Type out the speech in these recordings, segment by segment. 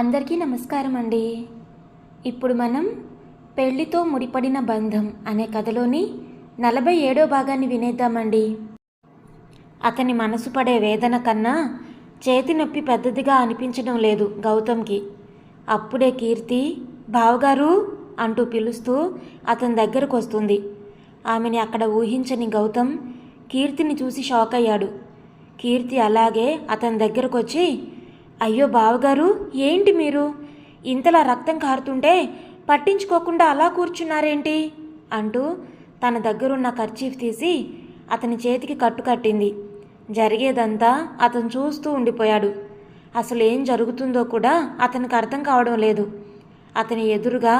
అందరికీ నమస్కారం అండి. ఇప్పుడు మనం పెళ్ళితో ముడిపడిన బంధం అనే కథలోని నలభై ఏడో భాగాన్ని వినేద్దామండి. అతని మనసు పడే వేదన కన్నా చేతి నొప్పి పెద్దదిగా అనిపించడం లేదు గౌతమ్కి. అప్పుడే కీర్తి బావగారు అంటూ పిలుస్తూ అతని దగ్గరకు వస్తుంది. ఆమెని అక్కడ ఊహించని గౌతమ్ కీర్తిని చూసి షాక్ అయ్యాడు కీర్తి అలాగే అతని దగ్గరకు వచ్చి అయ్యో బావగారు ఏంటి మీరు? ఇంతలా రక్తం కారుతుంటే పట్టించుకోకుండా అలా కూర్చున్నారేంటి? అంటూ తన దగ్గరున్న కర్చీఫ్ తీసి అతని చేతికి కట్టు కట్టింది. జరిగేదంతా అతను చూస్తూ ఉండిపోయాడు. అసలు ఏం జరుగుతుందో కూడా అతనికి అర్థం కావడం లేదు. అతని ఎదురుగా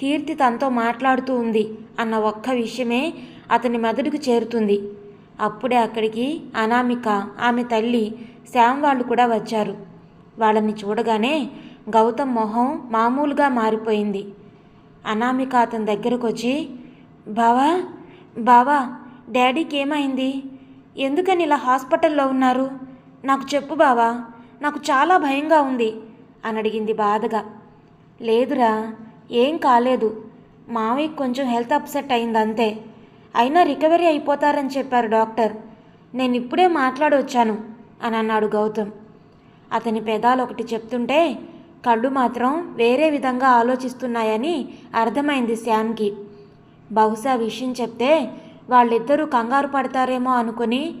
కీర్తి తనతో మాట్లాడుతూ ఉంది అన్న ఒక్క విషయమే అతని మెదడుకు చేరుతుంది. అప్పుడే అక్కడికి అనామిక ఆమె తల్లి శ్యామ్ వాళ్ళు కూడా వచ్చారు. వాళ్ళని చూడగానే గౌతమ్ మొహం మామూలుగా మారిపోయింది. అనామిక అతని దగ్గరకు వచ్చి బావా బావా డాడీకి ఏమైంది ఎందుకని ఇలా హాస్పిటల్లో ఉన్నారు? నాకు చెప్పు బావా నాకు చాలా భయంగా ఉంది అని అడిగింది బాధగా. లేదురా ఏం కాలేదు. మావయ్యకి కొంచెం హెల్త్ అప్సెట్ అయింది అంతే అయినా రికవరీ అయిపోతారని చెప్పారు డాక్టర్. నేను ఇప్పుడే మాట్లాడొచ్చాను అని అన్నాడు గౌతమ్. అతని పెదాలు ఒకటి చెప్తుంటే కళ్ళు మాత్రం వేరే విధంగా ఆలోచిస్తున్నాయని అర్థమైంది శ్యామ్కి. బహుశా విషయం చెప్తే వాళ్ళిద్దరూ కంగారు పడతారేమో అనుకుని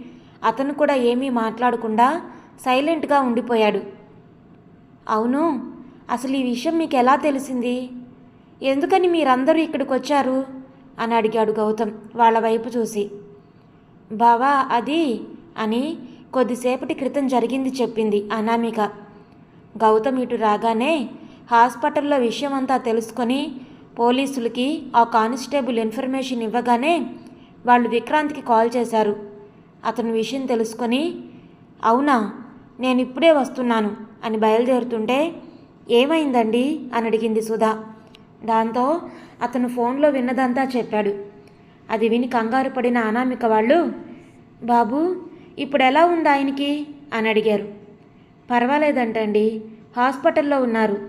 అతను కూడా ఏమీ మాట్లాడకుండా సైలెంట్గా ఉండిపోయాడు. అవును అసలు ఈ విషయం మీకు ఎలా తెలిసింది? ఎందుకని మీరందరూ ఇక్కడికి వచ్చారు అని అడిగాడు గౌతమ్ వాళ్ళ వైపు చూసి. బావా అది అని కొద్దిసేపటి క్రితం జరిగింది చెప్పింది అనామిక. గౌతమ్ ఇటు రాగానే హాస్పిటల్లో విషయం అంతా తెలుసుకొని పోలీసులకి ఆ కానిస్టేబుల్ ఇన్ఫర్మేషన్ ఇవ్వగానే వాళ్ళు విక్రాంత్కి కాల్ చేశారు. అతని విషయం తెలుసుకొని అవునా నేను ఇప్పుడే వస్తున్నాను అని బయలుదేరుతుంటే ఏమైందండి? అని అడిగింది సుధా. దాంతో అతను ఫోన్లో విన్నదంతా చెప్పాడు. అది విని కంగారు పడిన అనామిక వాళ్ళు బాబు ఇప్పుడు ఎలా ఉంది ఆయనకి? అని అడిగారు. పర్వాలేదంటండి హాస్పిటల్లో ఉన్నారు.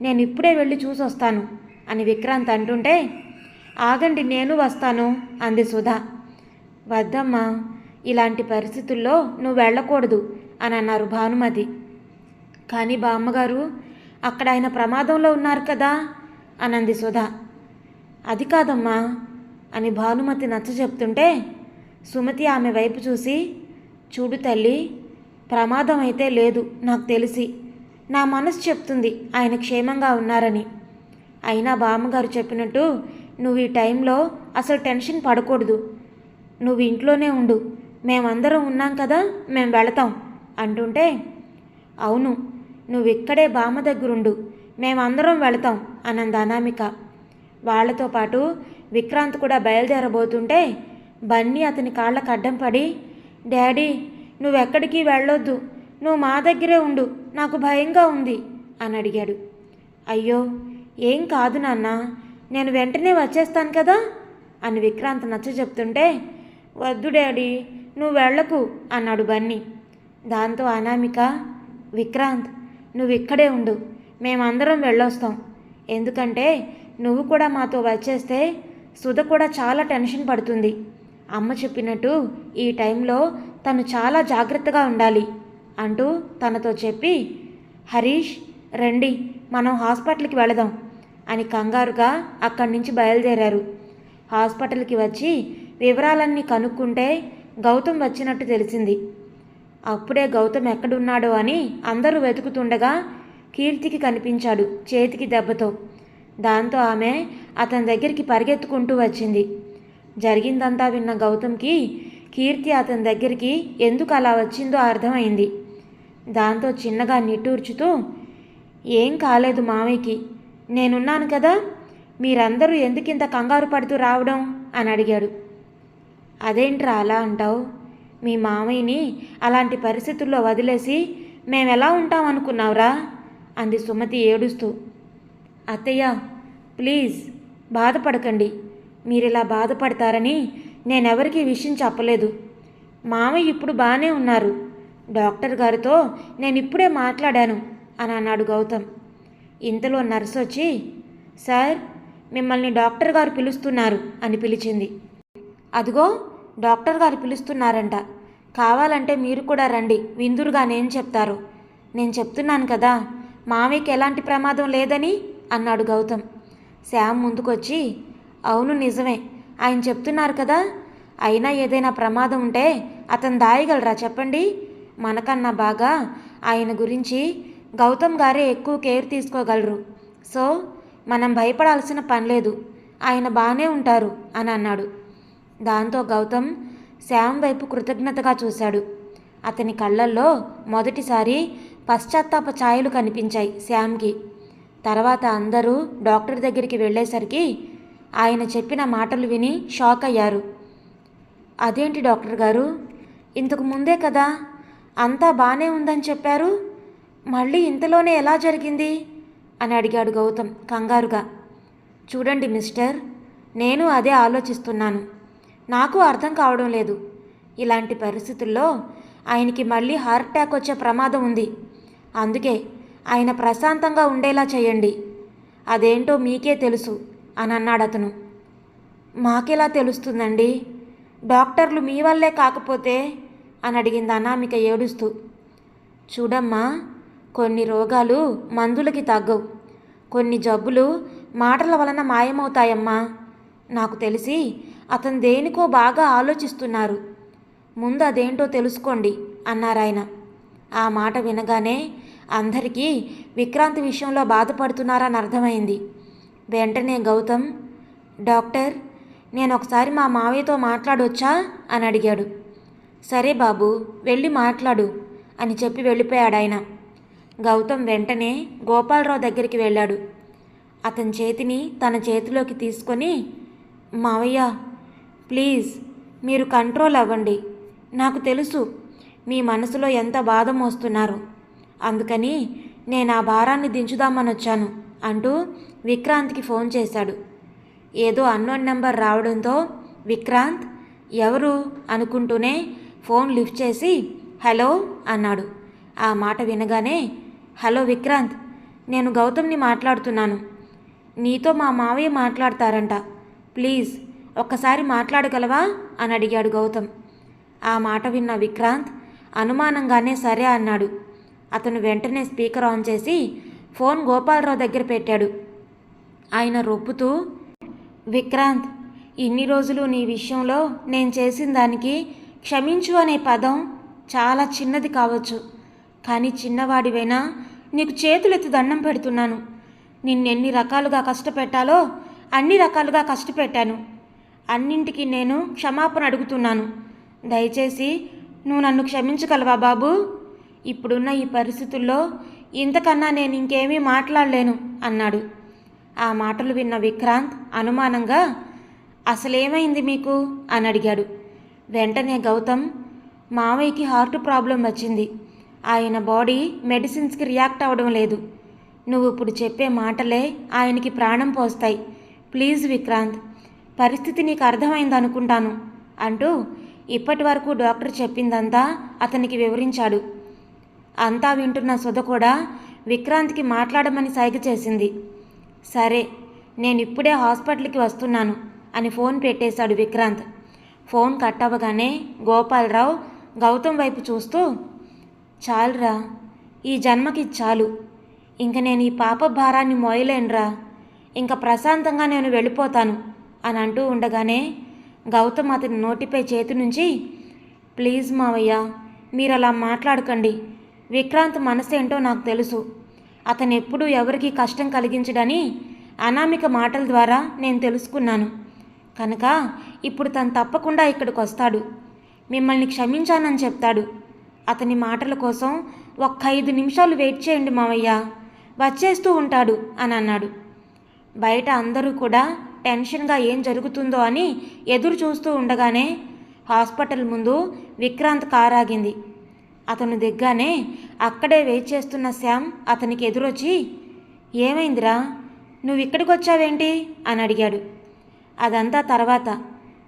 నేను ఇప్పుడే వెళ్ళి చూసొస్తాను అని విక్రాంత్ అంటుంటే ఆగండి నేను వస్తాను అంది సుధా. వద్దమ్మా ఇలాంటి పరిస్థితుల్లో నువ్వు వెళ్ళకూడదు అని అన్నారు భానుమతి. కానీ బామ్మగారు అక్కడ ఆయన ప్రమాదంలో ఉన్నారు కదా అనంది సుధా. అది కాదమ్మా అని భానుమతి నచ్చ చెప్తుంటే సుమతి ఆమె వైపు చూసి చూడు తల్లి ప్రమాదం అయితే లేదు నాకు తెలిసి. నా మనసు చెప్తుంది ఆయన క్షేమంగా ఉన్నారని. అయినా బామ్మగారు చెప్పినట్టు నువ్వు ఈ టైంలో అసలు టెన్షన్ పడకూడదు. నువ్వు ఇంట్లోనే ఉండు. మేమందరం ఉన్నాం కదా మేము వెళతాం అంటుంటే అవును నువ్వు ఇక్కడే బామ్మ దగ్గరుండు. మేమందరం వెళతాం అనంది అనామిక. వాళ్ళతో పాటు విక్రాంత్ కూడా బయలుదేరబోతుంటే బన్నీ అతని కాళ్ళకు అడ్డం పడి డాడీ నువ్వెక్కడికి వెళ్ళొద్దు. నువ్వు మా దగ్గరే ఉండు. నాకు భయంగా ఉంది అని అడిగాడు. అయ్యో ఏం కాదు నాన్న. నేను వెంటనే వచ్చేస్తాను కదా అని విక్రాంత్ నచ్చ చెప్తుంటే వద్దు డాడీ నువ్వు వెళ్ళకు అన్నాడు బన్నీ. దాంతో అనామిక విక్రాంత్ నువ్వు ఇక్కడే ఉండు. మేమందరం వెళ్ళొస్తాం. ఎందుకంటే నువ్వు కూడా మాతో వచ్చేస్తే సుధ కూడా చాలా టెన్షన్ పడుతుంది. అమ్మ చెప్పినట్టు ఈ టైంలో తను చాలా జాగ్రత్తగా ఉండాలి అంటూ తనతో చెప్పి హరీష్ రండి మనం హాస్పిటల్కి వెళదాం అని కంగారుగా అక్కడి నుంచి బయలుదేరారు. హాస్పిటల్కి వచ్చి వివరాలన్నీ కనుక్కుంటే గౌతమ్ వచ్చినట్టు తెలిసింది. అప్పుడే గౌతమ్ ఎక్కడున్నాడో అని అందరూ వెతుకుతుండగా కీర్తికి కనిపించాడు చేతికి దెబ్బతో. దాంతో ఆమె అతని దగ్గరికి పరిగెత్తుకుంటూ వచ్చింది. జరిగిందంతా విన్న గౌతమ్కి కీర్తి అతని దగ్గరికి ఎందుకు అలా వచ్చిందో అర్థమైంది. దాంతో చిన్నగా నిట్టూర్చుతూ ఏం కాలేదు మామయ్యకి. నేనున్నాను కదా. మీరందరూ ఎందుకింత కంగారు పడుతూ రావడం? అని అడిగాడు. అదేంట్రా అలా అంటావు? మీ మామయ్యని అలాంటి పరిస్థితుల్లో వదిలేసి మేమెలా ఉంటామనుకున్నావురా? అంది సుమతి ఏడుస్తూ. అత్తయ్య ప్లీజ్ బాధపడకండి. మీరిలా బాధపడతారని నేనెవరికి విషయం చెప్పలేదు. మామయ్య ఇప్పుడు బాగానే ఉన్నారు. డాక్టర్ గారితో నేను ఇప్పుడే మాట్లాడాను అని అన్నాడు గౌతమ్. ఇంతలో నర్సు వచ్చి సార్ మిమ్మల్ని డాక్టర్ గారు పిలుస్తున్నారు అని పిలిచింది. అదిగో డాక్టర్ గారు పిలుస్తున్నారంట. కావాలంటే మీరు కూడా రండి విందురుగా నేను చెప్తారు. నేను చెప్తున్నాను కదా మామయ్యకి ఎలాంటి ప్రమాదం లేదని అన్నాడు గౌతమ్. శ్యామ్ ముందుకొచ్చి అవును నిజమే. ఆయన చెప్తున్నారు కదా అయినా ఏదైనా ప్రమాదం ఉంటే అతను దాయగలరా చెప్పండి? మనకన్నా బాగా ఆయన గురించి గౌతమ్ గారే ఎక్కువ కేర్ తీసుకోగలరు. సో మనం భయపడాల్సిన పని లేదు. ఆయన బాగానే ఉంటారు అని అన్నాడు. దాంతో గౌతమ్ శ్యామ్ వైపు కృతజ్ఞతగా చూశాడు. అతని కళ్ళల్లో మొదటిసారి పశ్చాత్తాప ఛాయలు కనిపించాయి శ్యామ్కి. తర్వాత అందరూ డాక్టర్ దగ్గరికి వెళ్ళేసరికి ఆయన చెప్పిన మాటలు విని షాక్ అయ్యారు. అదేంటి డాక్టర్ గారు? ఇంతకు ముందే కదా అంతా బాగానే ఉందని చెప్పారు. మళ్ళీ ఇంతలోనే ఎలా జరిగింది? అని అడిగాడు గౌతమ్ కంగారుగా. చూడండి మిస్టర్ నేను అదే ఆలోచిస్తున్నాను. నాకు అర్థం కావడం లేదు. ఇలాంటి పరిస్థితుల్లో ఆయనకి మళ్ళీ హార్ట్ అటాక్ వచ్చే ప్రమాదం ఉంది. అందుకే ఆయన ప్రశాంతంగా ఉండేలా చేయండి. అదేంటో మీకే తెలుసు. అని అన్నాడు అతను. మాకెలా తెలుస్తుందండి? డాక్టర్లు మీ వల్లే కాకపోతే? అని అడిగింది అనామిక ఏడుస్తూ. చూడమ్మా కొన్ని రోగాలు మందులకి తగ్గవు. కొన్ని జబ్బులు మాటల వలన మాయమవుతాయమ్మా. నాకు తెలిసి అతను దేనికో బాగా ఆలోచిస్తున్నారు. ముందు అదేంటో తెలుసుకోండి అన్నారాయన. ఆ మాట వినగానే అందరికీ విక్రాంతి విషయంలో బాధపడుతున్నారని అర్థమైంది. వెంటనే గౌతమ్ డాక్టర్ నేను ఒకసారి మా మావయ్యతో మాట్లాడొచ్చా? అని అడిగాడు. సరే బాబు వెళ్ళి మాట్లాడు అని చెప్పి వెళ్ళిపోయాడు ఆయన గౌతమ్ వెంటనే గోపాలరావు దగ్గరికి వెళ్ళాడు. అతని చేతిని తన చేతిలోకి తీసుకొని మావయ్య ప్లీజ్ మీరు కంట్రోల్ అవ్వండి. నాకు తెలుసు మీ మనసులో ఎంత బాధ మోస్తున్నారు. అందుకని నేను ఆ భారాన్ని దించుదామని వచ్చాను అంటూ విక్రాంత్కి ఫోన్ చేశాడు. ఏదో అన్నోన్ నెంబర్ రావడంతో విక్రాంత్ ఎవరు? అనుకుంటూనే ఫోన్ లిఫ్ట్ చేసి హలో అన్నాడు. ఆ మాట వినగానే హలో విక్రాంత్ నేను గౌతమ్ని మాట్లాడుతున్నాను. నీతో మా మావయ్య మాట్లాడతారంట. ప్లీజ్ ఒక్కసారి మాట్లాడగలవా? అని అడిగాడు గౌతమ్. ఆ మాట విన్న విక్రాంత్ అనుమానంగానే సరే అన్నాడు. అతను వెంటనే స్పీకర్ ఆన్ చేసి ఫోన్ గోపాలరావు దగ్గర పెట్టాడు. ఆయన రొప్పుతూ విక్రాంత్ ఇన్ని రోజులు నీ విషయంలో నేను చేసిన దానికి క్షమించు అనే పదం చాలా చిన్నది కావచ్చు. కానీ చిన్నవాడివైనా నీకు చేతులెత్తి దండం పెడుతున్నాను. నిన్నెన్ని రకాలుగా కష్టపెట్టాలో అన్ని రకాలుగా కష్టపెట్టాను. అన్నింటికి నేను క్షమాపణ అడుగుతున్నాను. దయచేసి నువ్వు నన్ను క్షమించగలవా బాబు? ఇప్పుడున్న ఈ పరిస్థితుల్లో ఇంతకన్నా నేను ఇంకేమీ మాట్లాడలేను అన్నాడు. ఆ మాటలు విన్న విక్రాంత్ అనుమానంగా అసలేమైంది మీకు? అని అడిగాడు. వెంటనే గౌతమ్ మావయ్యకి హార్ట్ ప్రాబ్లం వచ్చింది. ఆయన బాడీ మెడిసిన్స్కి రియాక్ట్ అవ్వడం లేదు. నువ్వు ఇప్పుడు చెప్పే మాటలే ఆయనకి ప్రాణం పోస్తాయి. ప్లీజ్ విక్రాంత్ పరిస్థితి నీకు అర్థమైంది అనుకుంటాను అంటూ ఇప్పటి వరకు డాక్టర్ చెప్పిందంతా అతనికి వివరించాడు. అంతా వింటున్న సుధ కూడా విక్రాంత్కి మాట్లాడమని సైగ చేసింది. సరే నేను ఇప్పుడే హాస్పిటల్కి వస్తున్నాను అని ఫోన్ పెట్టేశాడు విక్రాంత్. ఫోన్ కట్ అవ్వగానే గోపాలరావు గౌతమ్ వైపు చూస్తూ చాలురా ఈ జన్మకి చాలు. ఇంక నేను ఈ పాప భారాన్ని మోయలేనురా. ఇంక ప్రశాంతంగా నేను వెళ్ళిపోతాను అని అంటూ ఉండగానే గౌతమ్ అతని నోటిపై చేతి నుంచి ప్లీజ్ మావయ్య మీరు అలా మాట్లాడకండి. విక్రాంత్ మనసు ఏంటో నాకు తెలుసు. అతను ఎప్పుడూ ఎవరికి కష్టం కలిగించడని అనామిక మాటల ద్వారా నేను తెలుసుకున్నాను. కనుక ఇప్పుడు తను తప్పకుండా ఇక్కడికి వస్తాడు మిమ్మల్ని క్షమించానని చెప్తాడు. అతని మాటల కోసం ఒక్క ఐదు నిమిషాలు వెయిట్ చేయండి మావయ్య. వచ్చేస్తూ ఉంటాడు అని అన్నాడు. బయట అందరూ కూడా టెన్షన్గా ఏం జరుగుతుందో అని ఎదురు చూస్తూ ఉండగానే హాస్పిటల్ ముందు విక్రాంత్ కారాగింది. అతను దిగ్గానే అక్కడే వెయిట్ చేస్తున్న శ్యామ్ అతనికి ఎదురొచ్చి ఏమైందిరా? నువ్వు ఇక్కడికి వచ్చావేంటి అని అడిగాడు. అదంతా తర్వాత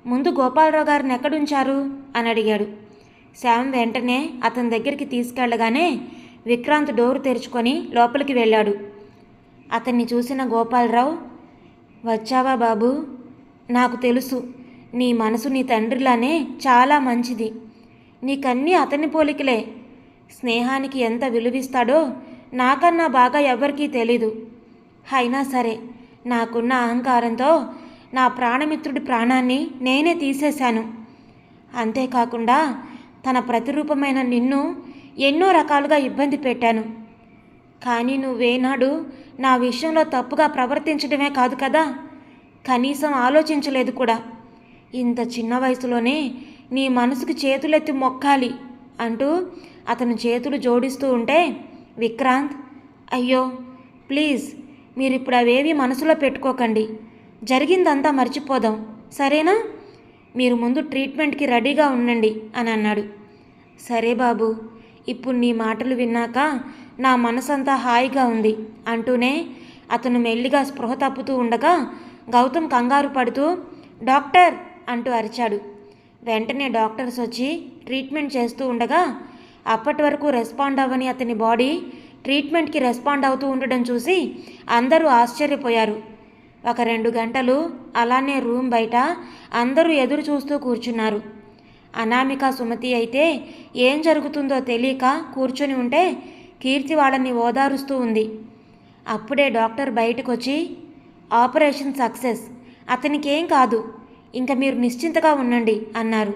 ముందు గోపాలరావు గారిని ఎక్కడుంచారు? అని అడిగాడు. శ్యామ్ వెంటనే అతని దగ్గరికి తీసుకెళ్ళగానే విక్రాంత్ డోరు తెరుచుకొని లోపలికి వెళ్ళాడు. అతన్ని చూసిన గోపాలరావు వచ్చావా బాబు? నాకు తెలుసు నీ మనసు నీ తండ్రిలానే చాలా మంచిది. నీకన్నీ అతని పోలికలే. స్నేహానికి ఎంత విలువిస్తాడో నాకన్నా బాగా ఎవరికీ తెలీదు. అయినా సరే నాకున్న అహంకారంతో నా ప్రాణమిత్రుడి ప్రాణాన్ని నేనే తీసేశాను. అంతేకాకుండా తన ప్రతిరూపమైన నిన్ను ఎన్నో రకాలుగా ఇబ్బంది పెట్టాను. కానీ నువ్వేనాడు నా విషయంలో తప్పుగా ప్రవర్తించడమే కాదు కదా? కనీసం ఆలోచించలేదు కూడా. ఇంత చిన్న వయసులోనే నీ మనసుకు చేతులెత్తి మొక్కాలి అంటూ అతను చేతులు జోడిస్తూ ఉంటే విక్రాంత్ అయ్యో ప్లీజ్ మీరు ఇప్పుడు అవేవి మనసులో పెట్టుకోకండి. జరిగిందంతా మర్చిపోదాం. సరేనా? మీరు ముందు ట్రీట్మెంట్కి రెడీగా ఉండండి అని అన్నాడు. సరే బాబు ఇప్పుడు నీ మాటలు విన్నాక నా మనసంతా హాయిగా ఉంది అంటూనే అతను మెల్లిగా స్పృహ తప్పుతూ ఉండగా గౌతమ్ కంగారు పడుతూ డాక్టర్ అంటూ అరిచాడు. వెంటనే డాక్టర్స్ వచ్చి ట్రీట్మెంట్ చేస్తూ ఉండగా అప్పటి వరకు రెస్పాండ్ అవ్వని అతని బాడీ ట్రీట్మెంట్కి రెస్పాండ్ అవుతూ ఉండడం చూసి అందరూ ఆశ్చర్యపోయారు. ఒక రెండు గంటలు అలానే రూమ్ బయట అందరూ ఎదురు చూస్తూ కూర్చున్నారు. అనామిక సుమతి అయితే ఏం జరుగుతుందో తెలియక కూర్చొని ఉంటే కీర్తి వాళ్ళని ఓదారుస్తూ ఉంది. అప్పుడే డాక్టర్ బయటకొచ్చి ఆపరేషన్ సక్సెస్. అతనికేం కాదు. ఇంకా మీరు నిశ్చింతగా ఉండండి అన్నారు.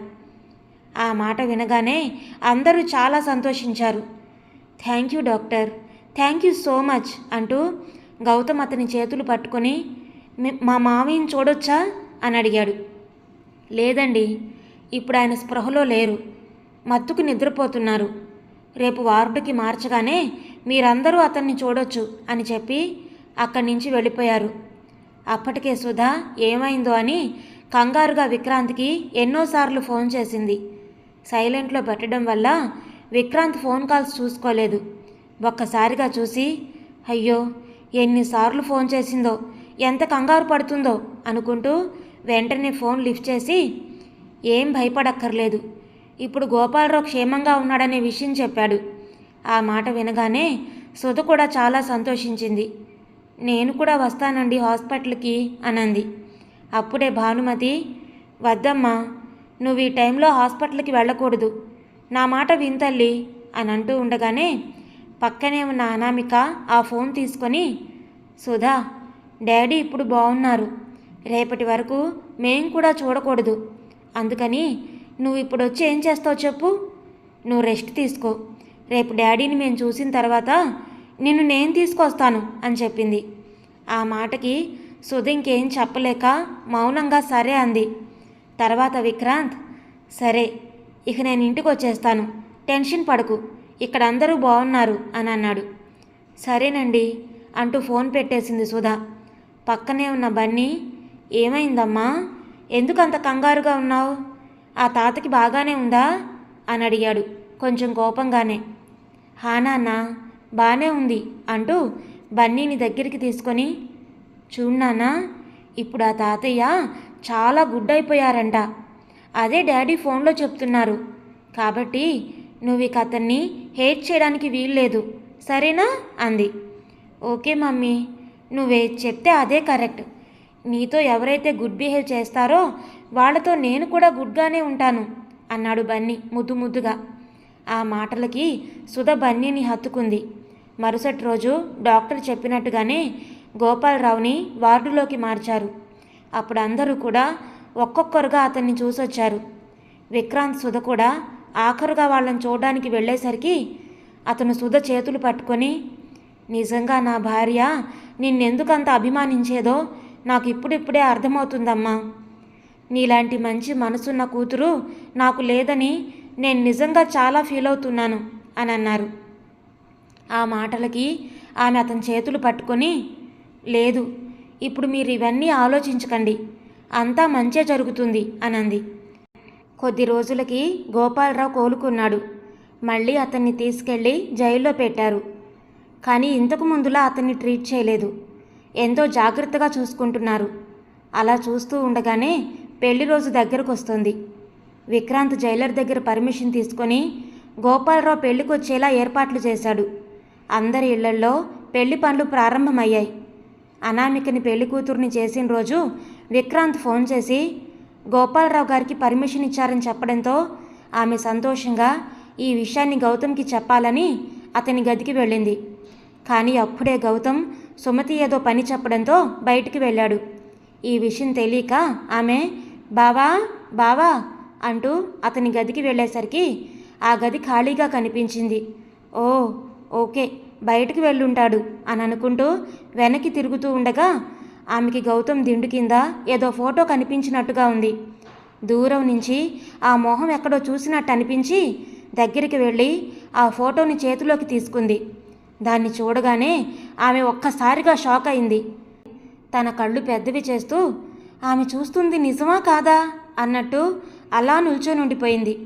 ఆ మాట వినగానే అందరూ చాలా సంతోషించారు. Thank you doctor. Thank you so much అంటూ గౌతమ్ అతని చేతులు పట్టుకొని మా మామయ్యని చూడొచ్చా? అని అడిగాడు. లేదండి ఇప్పుడు ఆయన స్పృహలో లేరు. మత్తుకు నిద్రపోతున్నారు. రేపు వార్డుకి మార్చగానే మీరందరూ అతన్ని చూడొచ్చు అని చెప్పి అక్కడి నుంచి వెళ్ళిపోయారు. అప్పటికే సుధా ఏమైందో అని కంగారుగా విక్రాంత్కి ఎన్నోసార్లు ఫోన్ చేసింది. సైలెంట్లో పెట్టడం వల్ల విక్రాంత్ ఫోన్ కాల్స్ చూసుకోలేదు. ఒక్కసారిగా చూసి అయ్యో ఎన్నిసార్లు ఫోన్ చేసిందో ఎంత కంగారు పడుతుందో అనుకుంటూ వెంటనే ఫోన్ లిఫ్ట్ చేసి ఏం భయపడక్కర్లేదు. ఇప్పుడు గోపాలరావు క్షేమంగా ఉన్నాడనే విషయం చెప్పాడు. ఆ మాట వినగానే సుధ కూడా చాలా సంతోషించింది. నేను కూడా వస్తానండి హాస్పిటల్కి అనంది. అప్పుడే భానుమతి వద్దమ్మా నువ్వు ఈ టైంలో హాస్పిటల్కి వెళ్ళకూడదు. నా మాట వింతల్లి అని అంటూ ఉండగానే పక్కనే ఉన్న అనామిక ఆ ఫోన్ తీసుకొని సుధా డాడీ ఇప్పుడు బాగున్నారు. రేపటి వరకు మేం కూడా చూడకూడదు. అందుకని నువ్వు ఇప్పుడు వచ్చి ఏం చేస్తావు చెప్పు. నువ్వు రెస్ట్ తీసుకో. రేపు డాడీని మేము చూసిన తర్వాత నిన్ను నేను తీసుకొస్తాను అని చెప్పింది. ఆ మాటకి సుధ ఇంకేం చెప్పలేక మౌనంగా సరే అంది. తర్వాత విక్రాంత్ సరే ఇక నేను ఇంటికి వచ్చేస్తాను టెన్షన్ పడకు ఇక్కడ అందరూ బాగున్నారు అని అన్నాడు. సరేనండి అంటూ ఫోన్ పెట్టేసింది సుధా. పక్కనే ఉన్న బన్నీ ఏమైందమ్మా? ఎందుకంత కంగారుగా ఉన్నావు? ఆ తాతకి బాగానే ఉందా? అని అడిగాడు కొంచెం కోపంగానే. హా బాగానే ఉంది అంటూ బన్నీని దగ్గరికి తీసుకొని చూడు ఇప్పుడు ఆ తాతయ్య చాలా గుడ్ అయిపోయారంట అదే డాడీ ఫోన్లో చెప్తున్నారు. కాబట్టి నువ్వు ఇక అతన్ని హేట్ చేయడానికి వీల్లేదు సరేనా? అంది. ఓకే మమ్మీ నువ్వే చెప్తే అదే కరెక్ట్. నీతో ఎవరైతే గుడ్ బిహేవ్ చేస్తారో వాళ్ళతో నేను కూడా గుడ్గానే ఉంటాను అన్నాడు బన్నీ ముద్దు ముద్దుగా. ఆ మాటలకి సుధ బన్నీని హత్తుకుంది. మరుసటి రోజు డాక్టర్ చెప్పినట్టుగానే గోపాలరావుని వార్డులోకి మార్చారు. అప్పుడు అందరూ కూడా ఒక్కొక్కరుగా అతన్ని చూసొచ్చారు. విక్రాంత్ సుధ కూడా ఆఖరుగా వాళ్ళని చూడడానికి వెళ్ళేసరికి అతను సుధ చేతులు పట్టుకొని నిజంగా నా భార్య నిన్నెందుకంత అభిమానించేదో నాకు ఇప్పుడిప్పుడే అర్థమవుతుందమ్మా. నీలాంటి మంచి మనసున్న కూతురు నాకు లేదని నేను నిజంగా చాలా ఫీల్ అవుతున్నాను అని అన్నారు ఆ మాటలకి ఆమె అతని చేతులు పట్టుకొని లేదు ఇప్పుడు మీరు ఇవన్నీ ఆలోచించకండి. అంతా మంచే జరుగుతుంది అనంది. కొద్ది రోజులకి గోపాలరావు కోలుకున్నాడు. మళ్ళీ అతన్ని తీసుకెళ్ళి జైల్లో పెట్టారు. కానీ ఇంతకు ముందులా అతన్ని ట్రీట్ చేయలేదు. ఎంతో జాగ్రత్తగా చూసుకుంటున్నారు. అలా చూస్తూ ఉండగానే పెళ్ళి రోజు దగ్గరకు వస్తుంది విక్రాంత్ జైలర్ దగ్గర పర్మిషన్ తీసుకొని గోపాలరావు పెళ్ళికొచ్చేలా ఏర్పాట్లు చేశాడు. అందరి ఇళ్ళల్లో పెళ్ళి పనులు ప్రారంభమయ్యాయి. అనామికని పెళ్ళి కూతుర్ని చేసిన రోజు విక్రాంత్ ఫోన్ చేసి గోపాలరావు గారికి పర్మిషన్ ఇచ్చారని చెప్పడంతో ఆమె సంతోషంగా ఈ విషయాన్ని గౌతమ్కి చెప్పాలని అతని గదికి వెళ్ళింది. కానీ అప్పుడే గౌతమ్ సుమతి ఏదో పని చెప్పడంతో బయటికి వెళ్ళాడు. ఈ విషయం తెలియక ఆమె బావా బావా అంటూ అతని గదికి వెళ్ళేసరికి ఆ గది ఖాళీగా కనిపించింది. ఓ ఓకే బయటికి వెళ్ళుంటాడు అని అనుకుంటూ వెనక్కి తిరుగుతూ ఉండగా ఆమెకి గౌతమ్ దిండు కింద ఏదో ఫోటో కనిపించినట్టుగా ఉంది. దూరం నుంచి ఆ మొహం ఎక్కడో చూసినట్టు అనిపించి దగ్గరికి వెళ్ళి ఆ ఫోటోని చేతిలోకి తీసుకుంది. దాన్ని చూడగానే ఆమె ఒక్కసారిగా షాక్ అయింది. తన కళ్ళు పెద్దవి చేస్తూ ఆమె చూస్తుంది నిజమా కాదా? అన్నట్టు అలా నిల్చొని ఉండిపోయింది.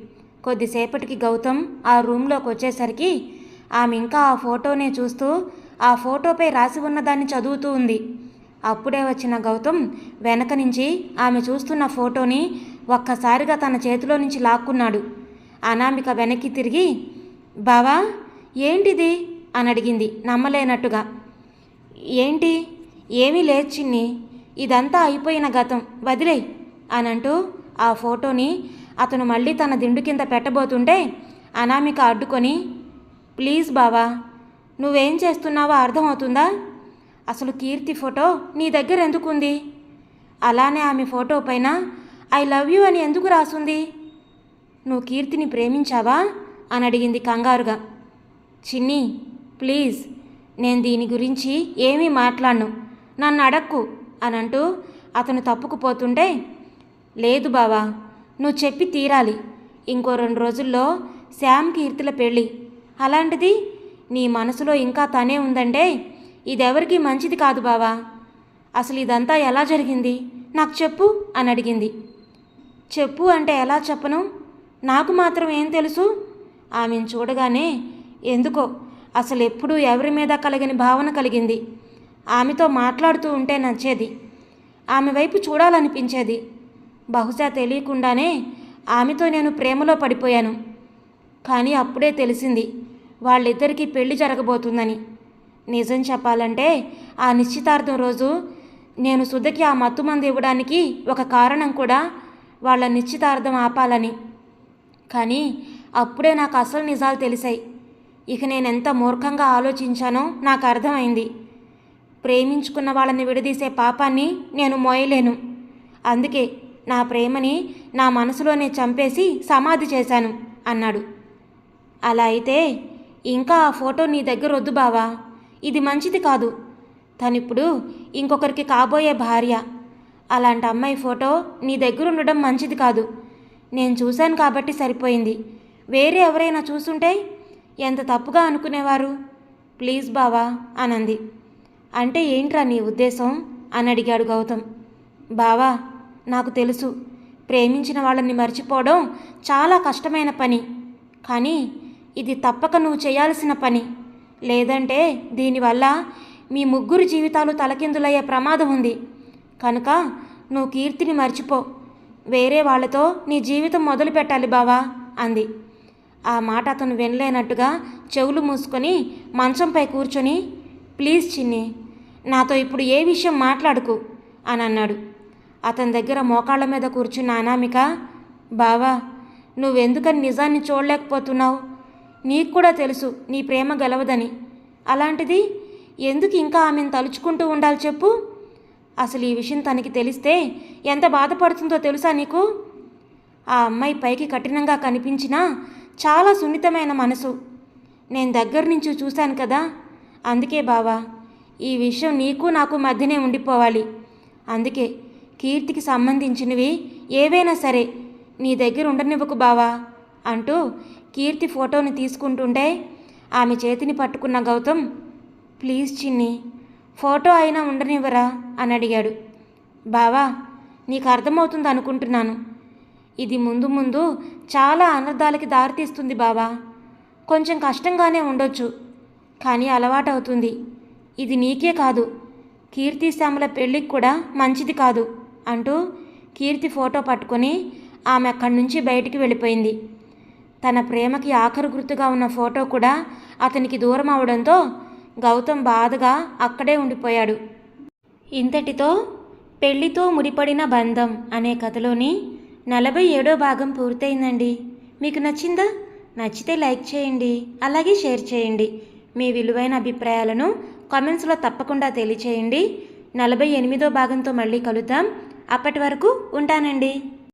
కొద్దిసేపటికి గౌతమ్ ఆ రూమ్లోకి వచ్చేసరికి ఆమె ఇంకా ఆ ఫోటోనే చూస్తూ ఆ ఫోటోపై రాసి ఉన్నదాన్ని చదువుతూ ఉంది. అప్పుడే వచ్చిన గౌతమ్ వెనక నుంచి ఆమె చూస్తున్న ఫోటోని ఒక్కసారిగా తన చేతిలో నుంచి లాక్కున్నాడు. అనామిక వెనక్కి తిరిగి బావా ఏంటిది? అని అడిగింది నమ్మలేనట్టుగా. ఏంటి? ఏమీ లేదు చిన్ని. ఇదంతా అయిపోయిన గతం. వదిలేయ్ అని అంటూ ఆ ఫోటోని అతను మళ్ళీ తన దిండు కింద పెట్టబోతుంటే అనామిక అడ్డుకొని ప్లీజ్ బావా నువ్వేం చేస్తున్నావో అర్థమవుతుందా? అసలు కీర్తి ఫోటో నీ దగ్గర ఎందుకుంది? అలానే ఆమె ఫోటో పైన ఐ లవ్ యూ అని ఎందుకు రాసుంది? నువ్వు కీర్తిని ప్రేమించావా? అని అడిగింది కంగారుగా. చిన్ని ప్లీజ్ నేను దీని గురించి ఏమీ మాట్లాడను నన్ను అడక్కు అని అంటూ అతను తప్పుకుపోతుంటే లేదు బావా నువ్వు చెప్పి తీరాలి ఇంకో రెండు రోజుల్లో శ్యామ్ కీర్తిల పెళ్ళి అలాంటిది నీ మనసులో ఇంకా తనే ఉందంటే ఇదెవరికి మంచిది కాదు బావా. అసలు ఇదంతా ఎలా జరిగింది? నాకు చెప్పు అని అడిగింది. చెప్పు అంటే ఎలా చెప్పను? నాకు మాత్రం ఏం తెలుసు? ఆమెను చూడగానే ఎందుకో అసలు ఎప్పుడూ ఎవరి మీద కలిగిన భావన కలిగింది. ఆమెతో మాట్లాడుతూ ఉంటే నచ్చేది. ఆమె వైపు చూడాలనిపించేది. బహుశా తెలియకుండానే ఆమెతో నేను ప్రేమలో పడిపోయాను. కానీ అప్పుడే తెలిసింది వాళ్ళిద్దరికీ పెళ్ళి జరగబోతుందని. నిజం చెప్పాలంటే ఆ నిశ్చితార్థం రోజు నేను సుధకి ఆ మత్తు మందు ఇవ్వడానికి ఒక కారణం కూడా వాళ్ళ నిశ్చితార్థం ఆపాలని. కానీ అప్పుడే నాకు అసలు నిజాలు తెలిసాయి. ఇక నేను ఎంత మూర్ఖంగా ఆలోచించానో నాకు అర్థమైంది. ప్రేమించుకున్న వాళ్ళని విడదీసే పాపాన్ని నేను మోయలేను. అందుకే నా ప్రేమని నా మనసులోనే చంపేసి సమాధి చేశాను అన్నాడు. అలా అయితే ఇంకా ఆ ఫోటో నీ దగ్గర వద్దు బావా. ఇది మంచిది కాదు. తనిప్పుడు ఇంకొకరికి కాబోయే భార్య. అలాంటి అమ్మాయి ఫోటో నీ దగ్గర ఉండడం మంచిది కాదు. నేను చూశాను కాబట్టి సరిపోయింది. వేరే ఎవరైనా చూసుంటే ఎంత తప్పుగా అనుకునేవారు? ప్లీజ్ బావా అనంది. అంటే ఏంట్రా నీ ఉద్దేశం? అని అడిగాడు గౌతమ్. బావా నాకు తెలుసు. ప్రేమించిన వాళ్ళని మర్చిపోవడం చాలా కష్టమైన పని. కానీ ఇది తప్పక నువ్వు చేయాల్సిన పని. లేదంటే దీనివల్ల మీ ముగ్గురు జీవితాలు తలకిందులయ్యే ప్రమాదం ఉంది. కనుక నువ్వు కీర్తిని మర్చిపో. వేరే వాళ్ళతో నీ జీవితం మొదలు పెట్టాలి బావా అంది. ఆ మాట అతను వినలేనట్టుగా చెవులు మూసుకొని మంచంపై కూర్చొని ప్లీజ్ చిన్ని నాతో ఇప్పుడు ఏ విషయం మాట్లాడుకు అని అన్నాడు. అతని దగ్గర మోకాళ్ళ మీద కూర్చున్న అనామిక బావా నువ్వెందుకని నిజాన్ని చూడలేకపోతున్నావు? నీకు కూడా తెలుసు నీ ప్రేమ గలవదని. అలాంటిది ఎందుకు ఇంకా ఆమెను తలుచుకుంటూ ఉండాలి చెప్పు? అసలు ఈ విషయం తనకి తెలిస్తే ఎంత బాధపడుతుందో తెలుసా నీకు? ఆ అమ్మాయి పైకి కఠినంగా కనిపించినా చాలా సున్నితమైన మనసు. నేను దగ్గర నుంచి చూశాను కదా. అందుకే బావా ఈ విషయం నీకు నాకు మధ్యనే ఉండిపోవాలి. అందుకే కీర్తికి సంబంధించినవి ఏవైనా సరే నీ దగ్గర ఉండనివ్వకు బావా అంటూ కీర్తి ఫోటోని తీసుకుంటుంటే ఆమె చేతిని పట్టుకున్న గౌతమ్ ప్లీజ్ చిన్ని ఫోటో అయినా ఉండనివ్వరా? అని అడిగాడు. బావా నీకు అర్థమవుతుంది అనుకుంటున్నాను. ఇది ముందు ముందు చాలా అనర్థాలకి దారితీస్తుంది బావా. కొంచెం కష్టంగానే ఉండొచ్చు కానీ అలవాటవుతుంది. ఇది నీకే కాదు కీర్తి శ్యామల పెళ్ళికి కూడా మంచిది కాదు అంటూ కీర్తి ఫోటో పట్టుకొని ఆమె అక్కడి నుంచి బయటికి వెళ్ళిపోయింది. తన ప్రేమకి ఆఖరు గుర్తుగా ఉన్న ఫోటో కూడా అతనికి దూరం అవడంతో గౌతమ్ బాధగా అక్కడే ఉండిపోయాడు. ఇంతటితో పెళ్ళితో ముడిపడిన బంధం అనే కథలోని నలభై ఏడో భాగం పూర్తయిందండి. మీకు నచ్చిందా? నచ్చితే లైక్ చేయండి అలాగే షేర్ చేయండి. మీ విలువైన అభిప్రాయాలను కామెంట్స్లో తప్పకుండా తెలియచేయండి. నలభై ఎనిమిదో భాగంతో మళ్ళీ కలుద్దాం. అప్పటి వరకు ఉంటానండి.